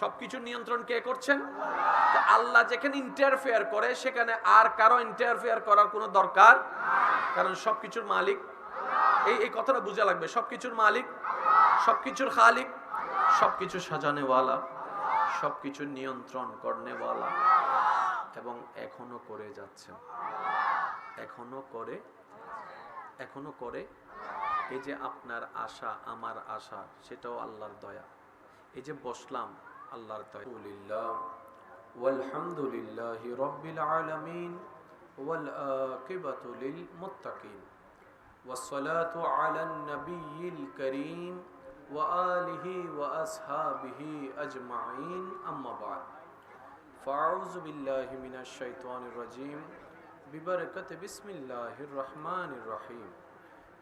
সবকিছু নিয়ন্ত্রণ কে করছেন? আল্লাহ যেখানে ইন্টারফেয়ার করে, সেখানে আর কারও ইন্টারফেয়ার করার কোনো দরকার কারণ সবকিছুর মালিক এই এই কথাটা বোঝা লাগবে। সবকিছুর মালিক সবকিছুর খালিক সবকিছু সাজানেওয়ালা সবকিছুর নিয়ন্ত্রণ করনেওয়ালা এবং এখনও করে যাচ্ছেন এখনও করে এখনও করে এই যে আপনার আশা, আমার আশা, সেটাও আল্লাহর দয়া। এই যে বসলাম আল্লাহর দয়া والحمدلله رب العالمين والآقبة للمتقين والصلاة على النبي الكريم وآله وأصحابه أجمعين أما بعد فأعوذ بالله من الشيطان الرجيم ببركة بسم الله الرحمن الرحيم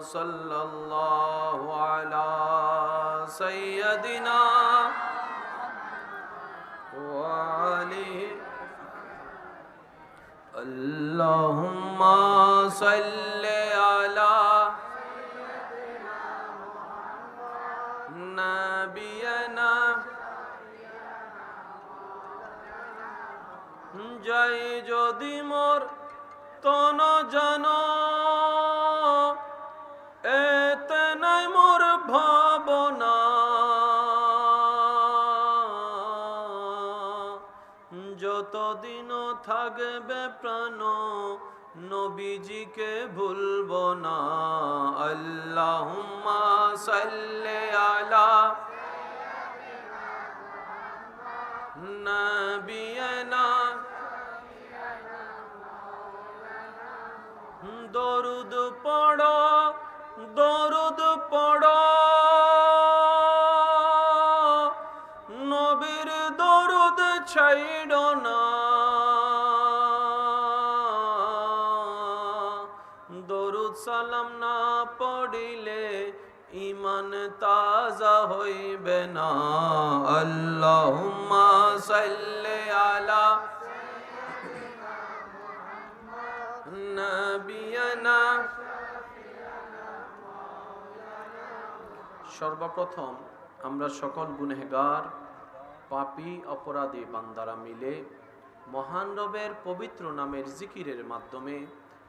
صلى الله على سيدنا وعليه اللهم صل على نبينا জয় যদি মোর তন জান থাকবে প্রাণ নবীজিকে ভুলব না। আল্লাহ সাল্লে আলা নবিয়না সালাম না পড়িলে ইমান তাজা হইবে না। আল্লাহুম্মা সাল্লি আলা নবিয়ানা। সর্বপ্রথম আমরা সকল গুনেহগার পাপী, অপরাধী বান্দারা মিলে মহান রবের পবিত্র নামের জিকিরের মাধ্যমে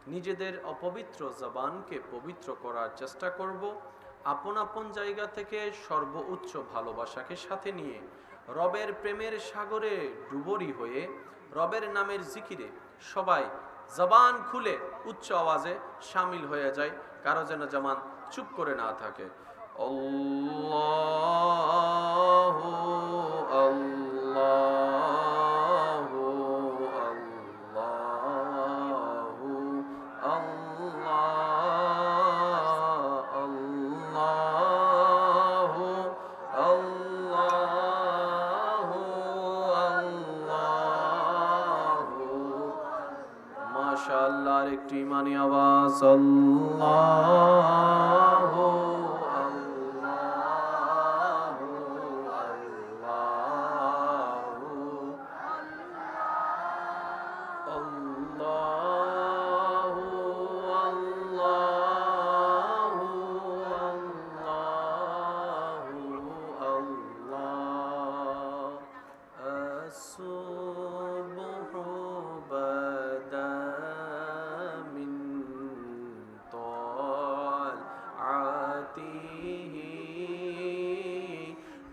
নিজেদের অপবিত্র জবানকে পবিত্র করার চেষ্টা করব, আপন আপন জায়গা থেকে সর্বোচ্চ ভালোবাসাকে সাথে নিয়ে। রবের প্রেমের সাগরে ডুবরি হয়ে, রবের নামের জিকিরে সবাই জবান খুলে উচ্চ আওয়াজে সামিল হয়ে যায়, কারও যেন যেমন চুপ করে না থাকে। আল্লাহু। মাশাআল্লাহ একটি ইমানি আওয়াজ। আল্লাহু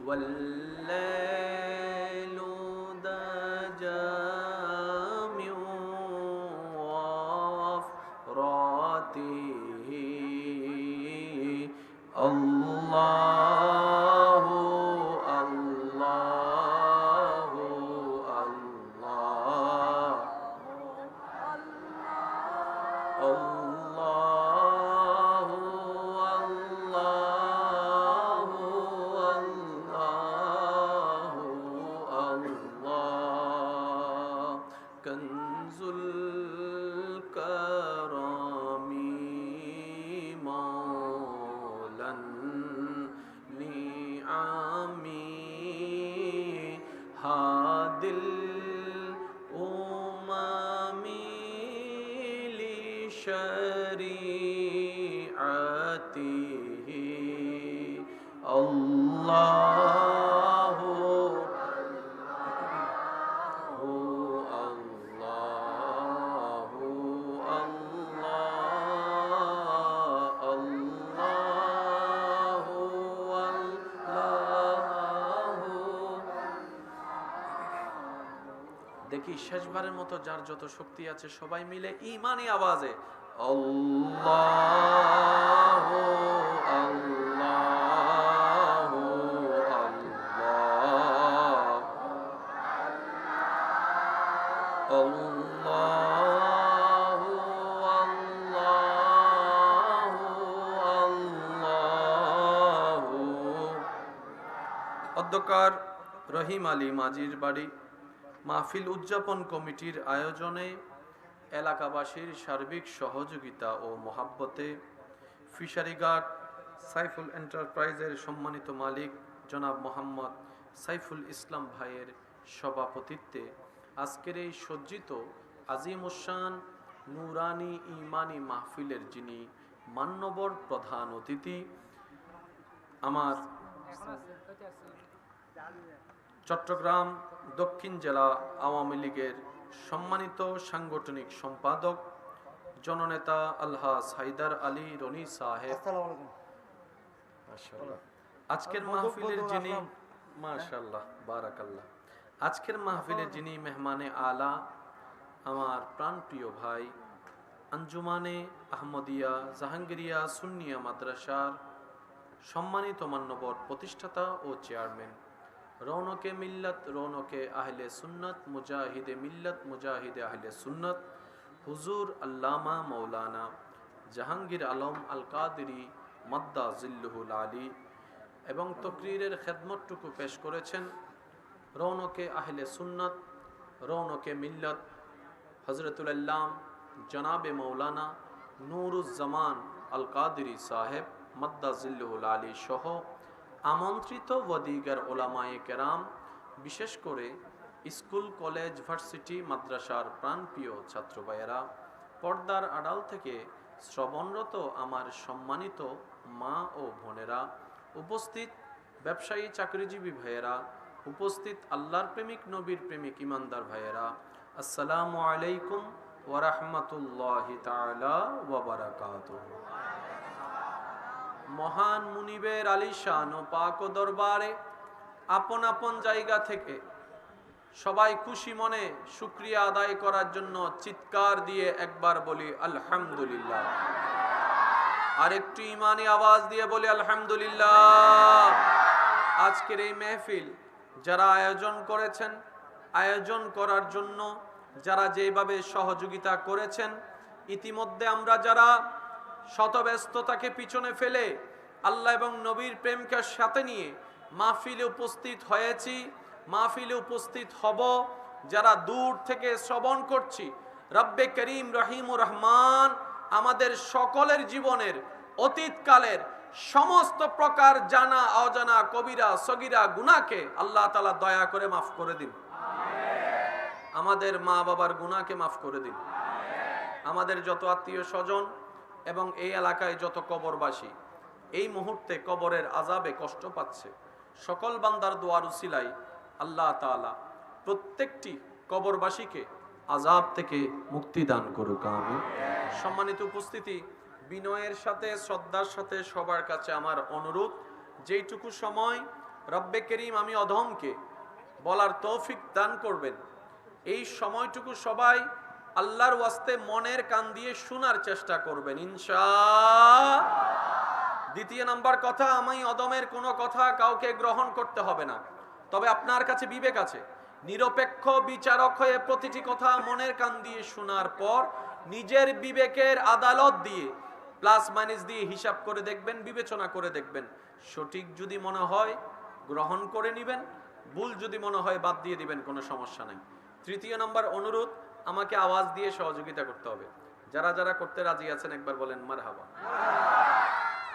والليل দেখি শেষবারের মতো যার যত শক্তি আছে সবাই মিলে ইমানি আওয়াজে, আল্লাহ আল্লাহ অধ্যকার রহিম আলী মাজির বাড়ি। মাহফিল উদযাপন কমিটির আয়োজনে এলাকাবাসীর সার্বিক সহযোগিতা ও মহাব্বতে ফিশারিঘাট সাইফুল এন্টারপ্রাইজের সম্মানিত মালিক জনাব মোহাম্মদ সাইফুল ইসলাম ভাইয়ের সভাপতিত্বে আজকের এই সজ্জিত আজিম উসান নুরানি ইমানি মাহফিলের যিনি মান্যবর প্রধান অতিথি, আমার চট্টগ্রাম দক্ষিণ জেলা আওয়ামী লীগের সম্মানিত সাংগঠনিক সম্পাদক জননেতা আলহাজ হায়দার আলী রনি সাহেব। আজকের মাহফিলের যিনি মাশাল্লাহ বারাকাল্লাহ। আজকের মাহফিলের যিনি মেহমানে আলা আমার প্রাণপ্রিয় ভাই আঞ্জুমানে আহমদিয়া জাহাঙ্গীরিয়া সুন্নিয়া মাদ্রাসার সম্মানিত মান্যবর প্রতিষ্ঠাতা ও চেয়ারম্যান রৌনকে মিল্লত, রৌনকে আহলে সুন্নত, মুজাহিদে মিল্লত, মুজাহিদে আহলে সুন্নত। হুজুর আল্লামা মৌলানা জাহাঙ্গীর আলম আল কাদেরি মাদ্দা জিল্লুহুল আলী এবং তকরিরের খেদমতটুকু পেশ করেছেন রৌনকে আহলে সুন্নত, রৌনকে মিল্লত। হজরতুল্লাম জনাবে মৌলানা নুরুজ্জামান আল কাদেরি সাহেব মাদ্দা জিল্লুহুল আলী সহ আমন্ত্রিত ওয়াদিগার ওলামায়ে কেরাম, বিশেষ করে স্কুল, কলেজ, ভার্সিটি, মাদ্রাসার প্রাণপ্রিয় ছাত্র ভাইয়েরা পর্দার আড়াল থেকে শ্রবণরত আমার সম্মানিত মা ও বোনেরা, উপস্থিত ব্যবসায়ী চাকরিজীবী ভাইয়েরা, উপস্থিত আল্লাহর প্রেমিক, নবীর প্রেমিক ইমানদার ভাইয়েরা, আসসালামু আলাইকুম ওরহমতুল্লাহ তালা ওবরাকাতুহ মহান মুনিবের আলিশান ও পাক দরবারে আপন আপন জায়গা থেকে সবাই খুশি মনে শুক্রিয়া আদায় করার জন্য চিৎকার দিয়ে একবার বলি, আলহামদুলিল্লাহ। আর একটু ইমানি আওয়াজ দিয়ে বলি, আলহামদুলিল্লাহ। আজকের এই মেহফিল যারা আয়োজন করেছেন, আয়োজন করার জন্য যারা যেভাবে সহযোগিতা করেছেন, ইতিমধ্যে আমরা যারা শতব্যস্ততাকে পিছনে ফেলে আল্লাহ এবং নবীর প্রেমকে সাথে নিয়ে মাহফিলে উপস্থিত হয়েছি। মাহফিলে উপস্থিত হব যারা দূর থেকে শ্রবণ করছি। রব্বে করিম রহিম রহমান আমাদের সকলের জীবনের অতীতকালের সমস্ত প্রকার জানা, অজানা, কবিরা, সগিরা গুনাকে আল্লাহ তালা দয়া করে মাফ করে দিন। আমাদের মা বাবার গুনাকে মাফ করে দিন। আমাদের যত আত্মীয় স্বজন এবং এই এলাকায় যত কবরবাসী, এই মুহূর্তে কবরের আজাবে কষ্ট পাচ্ছে। সকল বান্দার দোয়ার উসিলাই আল্লাহ তাআলা প্রত্যেকটি কবরবাসীকে আজাব থেকে মুক্তি দান করুক আমি সম্মানিত উপস্থিতি, বিনয়ের সাথে, শ্রদ্ধার সাথে সবার কাছে আমার অনুরোধ, যেইটুকু সময় রব্বে করিম আমি অধমকে বলার তৌফিক দান করবেন, এই সময়টুকু সবাই আল্লাহর ওয়াস্তে মনের কান দিয়ে শোনার চেষ্টা করবেন, ইনশা। দ্বিতীয় নাম্বার কথা, আমি অদমের কোনো কথা কাউকে গ্রহণ করতে হবে না। তবে আপনার কাছে বিবেক আছে। নিরপেক্ষ বিচারক হয়ে প্রতিটি কথা মনের কান দিয়ে শোনার পর নিজের বিবেকের আদালত দিয়ে প্লাস মাইনাস দিয়ে হিসাব করে দেখবেন, বিবেচনা করে দেখবেন। সঠিক যদি মনে হয়, গ্রহণ করে নেবেন। ভুল যদি মনে হয়, বাদ দিয়ে দিবেন, কোনো সমস্যা নাই। তৃতীয় নম্বর অনুরোধ আমাকে আওয়াজ দিয়ে সহযোগিতা করতে হবে। যারা যারা করতে রাজি আছেন, একবার বলেন মার হাবা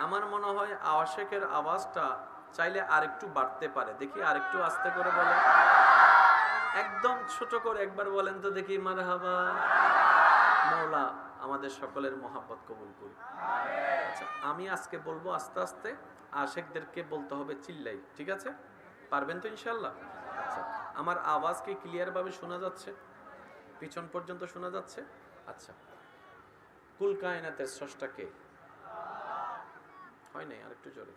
আমার মনে হয় আওয়াশেকের আওয়াজটা চাইলে আরেকটু বাড়তে পারে। দেখি আরেকটু আস্তে করে বলেন। একদম ছোট করে একবার বলেন তো দেখি মার হাবা মৌলা আমাদের সকলের মহাব্বত কবুল করি। আচ্ছা আমি আজকে বলব আস্তে আস্তে আশেকদেরকে বলতে হবে চিল্লাই, ঠিক আছে? পারবেন তো ইনশাল্লাহ? আচ্ছা আমার আওয়াজ কি ক্লিয়ার ভাবে শোনা যাচ্ছে? পিছন পর্যন্ত শোনা যাচ্ছে? আচ্ছা। কুল কায়নাতের স্রষ্টা কে? হয় নাই, আরেকটু জোরে।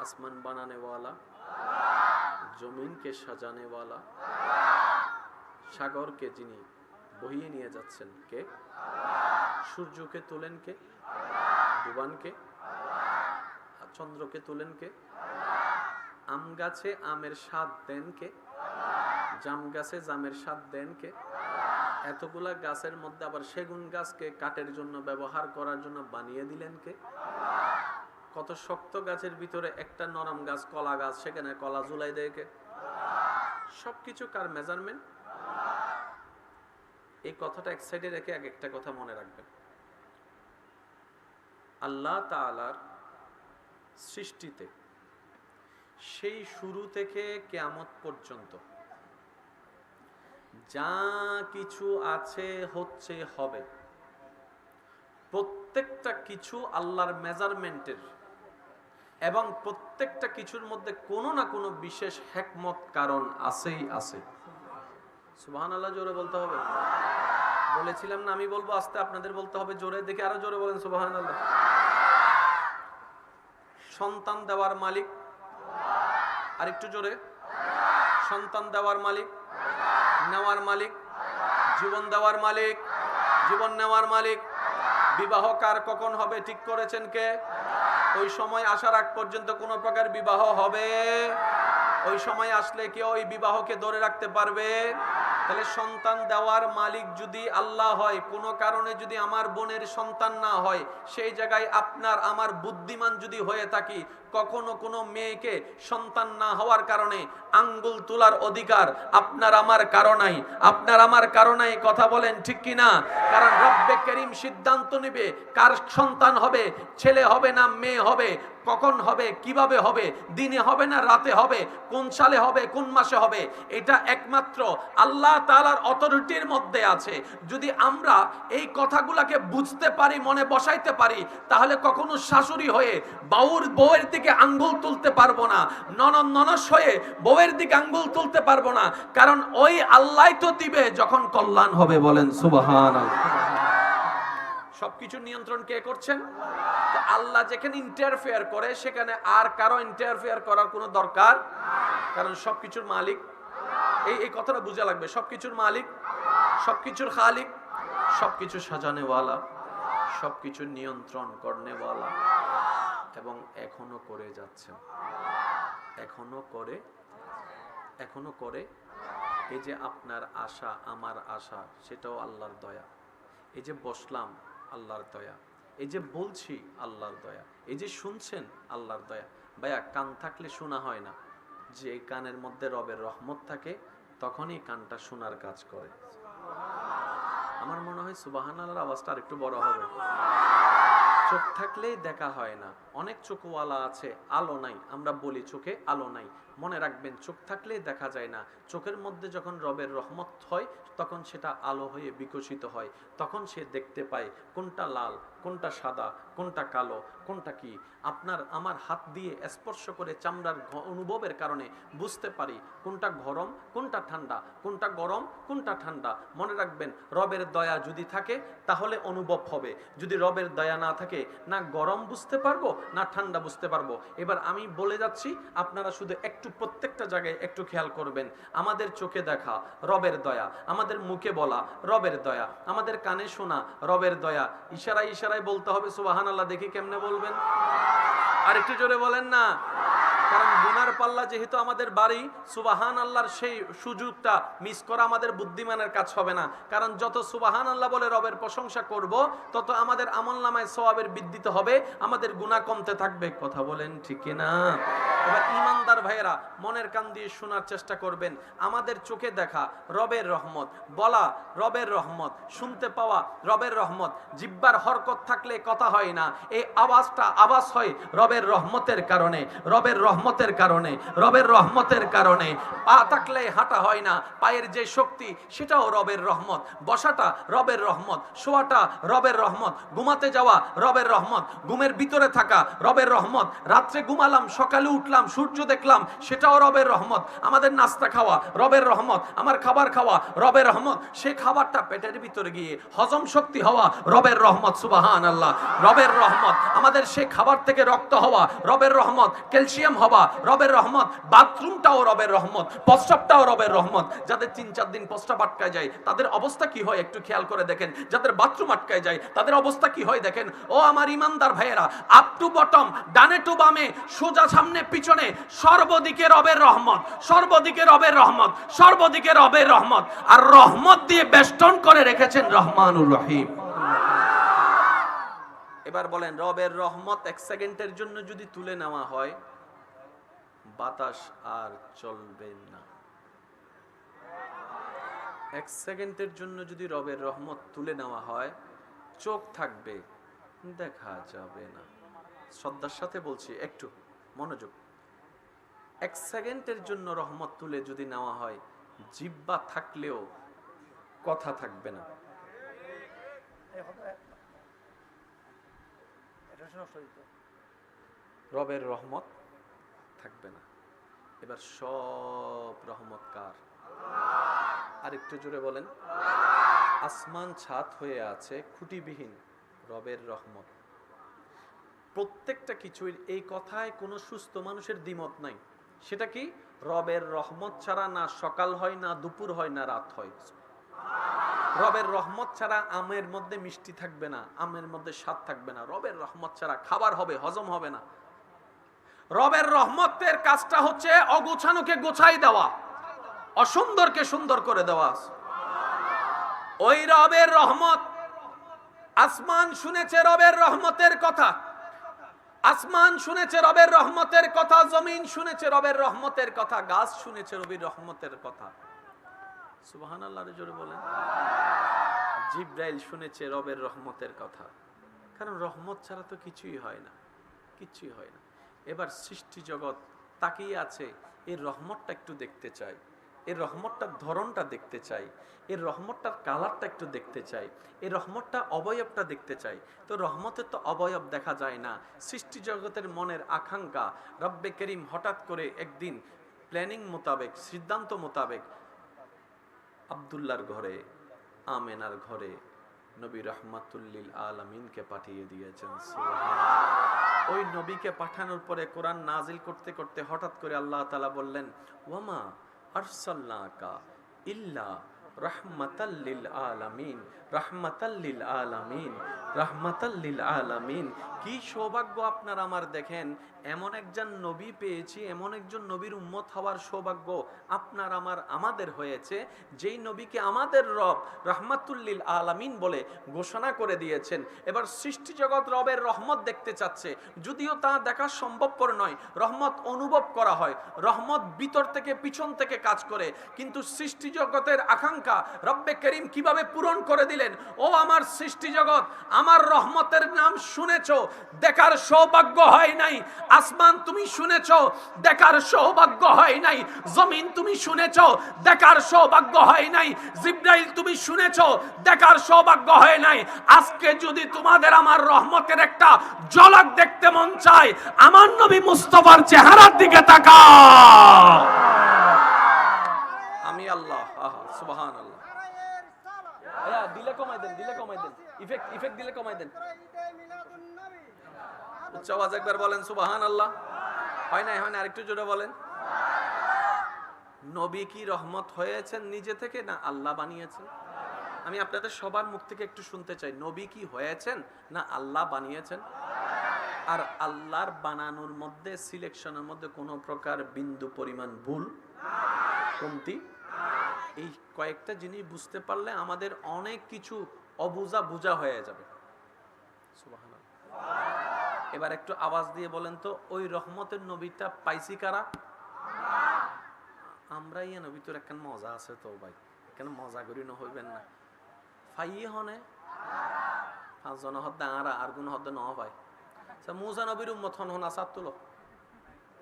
আসমান বানানে ওয়ালা জমিন সাজানে वाला সাগরকে যিনি বহিয়ে নিয়ে যাচ্ছেন কে? সূর্যকে তোলেন কে? ডুবানকে আর চন্দ্রকে তোলেন কে? আম গাছে আমের স্বাদ দেন কে? জাম গাছে জামের স্বাদ দেন কে? এতগুলা গাছের মধ্যে আবার সেগুন গাছকে কাঠের জন্য ব্যবহার করার জন্য বানিয়ে দিলেন কে? কত শক্ত গাছের ভিতরে একটা নরম গাছ, কলা গাছ, সেখানে কলা ঝুলাই দেয় কে? সবকিছু কার মেজারমেন্ট এই কথাটা এক সাইডে রেখে এক একটা কথা মনে রাখবেন। আল্লাহ তাআলার সৃষ্টিতে, সেই শুরু থেকে কেয়ামত পর্যন্ত যা কিছু আছে, হচ্ছে, হবে। প্রত্যেকটা কিছু আল্লাহর মেজারমেন্টের এবং প্রত্যেকটা কিছুর মধ্যে কোনো না কোনো বিশেষ হেকমত, কারণ আছেই, আছে। সুবহান আল্লাহ জোরে বলতে হবে। বলেছিলাম না, আমি বলব, আস্তে আপনাদের বলতে হবে, জোরে দেখে আরও জোরে বলেন সুবহান আল্লাহ সন্তান দেওয়ার মালিক। আরেকটু জোরে। সন্তান দেওয়ার মালিক। নেওয়ার মালিক, জীবন দেওয়ার মালিক, জীবন নেওয়ার মালিক। বিবাহ কার কখন হবে, ঠিক করেছেন কে? ওই সময় আসার আগ পর্যন্ত কোনো প্রকার বিবাহ হবে? ওই সময় আসলে কেউ ওই বিবাহকে ধরে রাখতে পারবে? তাহলে সন্তান দেওয়ার মালিক যদি আল্লাহ হয়, কোনো কারণে যদি আমার বোনের সন্তান না হয়, সেই জায়গায় আপনার, আমার বুদ্ধিমান যদি হয়ে থাকি, কখনো কোনো মেয়েকে সন্তান না হওয়ার কারণে আঙ্গুল তোলার অধিকার আপনার আমার কারণাই আপনার আমার কারণাই কথা বলেন ঠিক কি না? কারণ রব্বে করিম সিদ্ধান্ত নেবে, কার সন্তান হবে, ছেলে হবে না মেয়ে হবে কখন হবে, কীভাবে হবে, দিনে হবে না রাতে হবে, কোন সালে হবে, কোন মাসে হবে, এটা একমাত্র আল্লাহ তাআলার অথরিটির মধ্যে আছে। যদি আমরা এই কথাগুলাকে বুঝতে পারি, মনে বসাইতে পারি, তাহলে কখনো শাশুড়ি হয়ে বাউর বউয়ের দিকে আঙ্গুল তুলতে পারব না, ননদ ননস হয়ে বউয়ের দিকে আঙ্গুল তুলতে পারব না, কারণ ওই আল্লাহ তো দিবে যখন কল্যাণ হবে বলেন সুবহান সবকিছু নিয়ন্ত্রণ কে করছেন? আল্লাহ যেখানে ইন্টারফেয়ার করে, সেখানে আর কারও ইন্টারফেয়ার করার কোনো দরকার কারণ সবকিছুর মালিক এই এই কথাটা বোঝা লাগবে। সবকিছুর মালিক সবকিছুর খালিক সবকিছু সাজানেওয়ালা সবকিছুর নিয়ন্ত্রণ করনেওয়ালা এবং এখনও করে যাচ্ছেন এখনও করে এখনও করে এই যে আপনার আশা, আমার আশা, সেটাও আল্লাহর দয়া। এই যে বসলাম আল্লাহর দয়া। এই যে বলছি আল্লাহর দয়া, এই যে শুনছেন আল্লাহর দয়া, ভাইয়া কান থাকলে শোনা হয় না। যে কানের মধ্যে রবের রহমত থাকে, তখনই কানটা শোনার কাজ করে। আমার মনে হয় সুবাহান আল্লাহর আওয়াজটা আরেকটু বড় হবে। চোখ থাকলেই দেখা হয় না। অনেক চোখওয়ালা আছে, আলো নাই। আমরা বলি চোখে আলো নাই। মনে রাখবেন, চোখ থাকলে দেখা যায় না। চোখের মধ্যে যখন রবের রহমত হয়, তখন সেটা আলো হয়ে বিকশিত হয়। তখন সে দেখতে পায় কোনটা লাল, কোনটা সাদা, কোনটা কালো, কোনটা কি। আপনার, আমার হাত দিয়ে স্পর্শ করে চামড়ার অনুভবের কারণে বুঝতে পারি কোনটা গরম, কোনটা ঠান্ডা, কোনটা গরম, কোনটা ঠান্ডা। মনে রাখবেন, রবের দয়া যদি থাকে, তাহলে অনুভব হবে। যদি রবের দয়া না থাকে, না গরম বুঝতে পারব, না ঠান্ডা বুঝতে পারব। এবার আমি বলে যাচ্ছি, আপনারা শুধু একটু প্রত্যেকটা জায়গায় একটু খেয়াল করবেন। আমাদের চোখে দেখা, রবের দয়া। আমাদের মুখে বলা, রবের দয়া। আমাদের কানে শোনা, রবের দয়া। ইশারায় ইশারায় বলতে হবে সুবাহান আল্লাহ দেখি কেমনে বলবেন। আর একটু জোরে বলেন না। কারণ গুনার পাল্লা যেহেতু আমাদের বাড়ি সুবাহান আল্লাহর সেই সুযোগটা মিস করা আমাদের বুদ্ধিমানের কাজ হবে না। কারণ যত সুবাহান আল্লাহ বলে রবের প্রশংসা করব, তত আমাদের আমল নামায় সওয়াবের বৃদ্ধিতে হবে, আমাদের গুনাহ কমতে থাকবে। কথা বলেন ঠিক না এবার ইমানদার ভাইয়েরা মনের কান দিয়ে শোনার চেষ্টা করবেন। আমাদের চোখে দেখা রবের রহমত, বলা রবের রহমত, শুনতে পাওয়া রবের রহমত, জিব্বার হরকত থাকলে কথা হয় না। এই আওয়াজটা আওয়াজ হয় রবের রহমতের কারণে, রবের রহমতের কারণে, রবের রহমতের কারণে। পা থাকলে হাঁটা হয় না, পায়ের যে শক্তি, সেটাও রবের রহমত। বসাটা রবের রহমত, শোয়াটা রবের রহমত, ঘুমাতে যাওয়া রবের রহমত, ঘুমের ভিতরে থাকা রবের রহমত। রাত্রে ঘুমালাম, সকালে উঠলাম দেখলাম, সূর্য দেখলাম, সেটাও রবের রহমত। আমাদের নাস্তা খাওয়া, রবের রহমত। আমার খাবার খাওয়া, রবের রহমত। সে খাবারটা পেটের ভিতরে গিয়ে হজম শক্তি হওয়া রবের রহমত সুবাহান আল্লাহ রবের রহমত। আমাদের সে খাবার থেকে রক্ত হওয়া রবের রহমত। ক্যালসিয়াম হওয়া রবের রহমত। বাথরুমটাও রবের রহমত। প্রস্রাবটাও রবের রহমত। যাদের তিন চার দিন প্রস্রাব আটকায় যায়, তাদের অবস্থা কি হয় একটু খেয়াল করে দেখেন। যাদের বাথরুম আটকায় যায়, তাদের অবস্থা কি হয় দেখেন। ও আমার ইমানদার ভাইয়েরা আপ টু বটম ডানে টু বামে, সোজা সামনে পিছনে সর্বদিকে রবের রহমত, সর্বদিকে রবের রহমত, সর্বদিকে রবের রহমত। আর রহমত দিয়ে বেষ্টন করে রেখেছেন রহমানুর রহিম। এবার বলেন, রবের রহমত এক সেকেন্ডের জন্য যদি তুলে নেওয়া হয়, বাতাস আর চলবে না। এক সেকেন্ডের জন্য যদি রবের রহমত তুলে নেওয়া হয়, চোখ থাকবে, দেখা যাবে না। শ্রদ্ধার সাথে বলছি, একটু মনোযোগ এক সেকেন্ডের জন্য রহমত তুলে যদি নেওয়া হয়, জিব্বা থাকলেও কথা থাকবে না। রবের রহমত থাকবে না। এবার সব রহমত কার? আরেকটু জোরে বলেন। আসমান ছাদ হয়ে আছে, খুঁটিবিহীন রবের রহমত। প্রত্যেকটা কিছুই এই কথায় কোনো সুস্থ মানুষের দ্বিমত নাই। সেটা কি? রবের রহমত ছাড়া না সকাল হয়, না দুপুর হয়, না রাত হয়। রবের রহমত ছাড়া আমের মধ্যে মিষ্টি থাকবে না, আমের মধ্যে স্বাদ থাকবে না। রবের রহমত ছাড়া খাবার হবে, হজম হবে না। রবের রহমতের কাজটা হচ্ছে অগোছানোকে গোছাই দেওয়া, অসুন্দরকে সুন্দর করে দেওয়া। ওই রবের রহমত, আসমান শুনেছে রবের রহমতের কথা। আসমান শুনেছে রবের রহমতের কথা, জমিন শুনেছে রবের রহমতের কথা, গাছ শুনেছে রবির রহমতের কথা। সুবাহান আল্লাহ জোরে বলেন। জিব্রাইল শুনেছে রবের রহমতের কথা। কারণ রহমত ছাড়া তো কিছুই হয় না, কিছুই হয় না। এবার সৃষ্টি জগৎ তাকিয়ে আছে, এই রহমতটা একটু দেখতে চাই। এর রহমতটার ধরনটা দেখতে চাই, এর রহমতটার কালারটা একটু দেখতে চাই এই রহমতটা অবয়বটা দেখতে চাই। তো রহমতের তো অবয়ব দেখা যায় না, সৃষ্টি জগতের মনের আকাঙ্ক্ষা, রব্বে করিম হঠাৎ করে একদিন প্ল্যানিং মোতাবেক, সিদ্ধান্ত মোতাবেক আবদুল্লার ঘরে, আমেনার ঘরে নবী রহমাতুল্লিল আলমিনকে পাঠিয়ে দিয়েছেন ওই নবীকে পাঠানোর পরে কোরআন নাজিল করতে করতে হঠাৎ করে আল্লাহ তালা বললেন ওয়ামা আরসাল্লাকা ইল্লা রহমাতাল্লিল আলামিন রহমাতাল্লিল আলামিন রহমাতাল্লিল আলামিন কি সৌভাগ্য আপনার আমার দেখেন? এমন একজন নবী পেয়েছি, এমন একজন নবীর উম্মত হওয়ার সৌভাগ্য আপনার আমার, আমাদের হয়েছে, যেই নবীকে আমাদের রব রহমাতুল্লিল আলামিন বলে ঘোষণা করে দিয়েছেন। এবার সৃষ্টি জগৎ রবের রহমত দেখতে চাচ্ছে। যদিও তা দেখা সম্ভবপর নয়, রহমত অনুভব করা হয়, রহমত ভিতর থেকে পিছন থেকে কাজ করে। কিন্তু সৃষ্টি জগতের আকাঙ্ক্ষা রব্বে করিম কীভাবে পূরণ করে দিলেন? ও আমার সৃষ্টি জগৎ, আমার রহমতের নাম শুনেছ দেখার সৌভাগ্য হয় নাই। আসমান তুমি শুনেছ, দেখার সৌভাগ্য হয় নাই। জমিন তুমি শুনেছ, দেখার সৌভাগ্য হয় নাই। জিব্রাইল তুমি শুনেছ, দেখার সৌভাগ্য হয় নাই। আজকে যদি তোমাদের আমার রহমতের একটা ঝলক দেখতে মন চায়, আমার নবী মুস্তফার চেহারার দিকে তাকাও। আমি আল্লাহ সুবহান আল্লাহ, দিলে কমাই দেন, দিলে কমাই দেন। ইফেক্ট ইফেক্ট দিলে কমাই দেন। উচ্চ আওয়াজ একবার বলেন সুবাহান আল্লাহ হয় নাই, হয় না আরেকটু জোরে বলেন। নবী কি রহমত হয়েছেন নিজে থেকে না আল্লাহ বানিয়েছেন? আমি আপনাদের সবার মুখ থেকে একটু শুনতে চাই। নবী কি হয়েছেন না আল্লাহ বানিয়েছেন? আর আল্লাহর বানানোর মধ্যে, সিলেকশনের মধ্যে কোনো প্রকার বিন্দু পরিমাণ ভুল? কমতি? এই কয়েকটা জিনিস বুঝতে পারলে আমাদের অনেক কিছু অবুঝা বুঝা হয়ে যাবে। সুবহানাল্লাহ। এবার একটু আওয়াজ দিয়ে বলেন তো, ওই রহমতের নবীটা পাইছি কারা? আমরা ইয়ে নবী তোর একখান মজা আছে তো ভাই কেন মজা করি না হইবেন না। ফাইয়ে হনে? পাঁচজন হদ্দে আরা, আর কোন হদ্দে ন ভাই। মুসা নবীর উম্মত হন হন আসার তুলো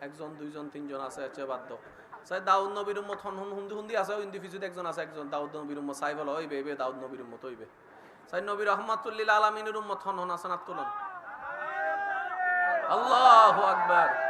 একজন, দুইজন, তিনজন আছে আছে বাধ্য সাই দাউদ নবীর উম্মত হন হন, হুন্দি হুন্দি আছে ইন্দি ফিজুদ একজন আছে, একজন দাউদ নবীর উম্মত। সাই বলো হইবে দাউদ নবীর উম্মত হইবে সাই নবীর রহমাতুল্লিল আলামিনের উম্মত হন হন আসানাত তুলন আল্লাহু আকবার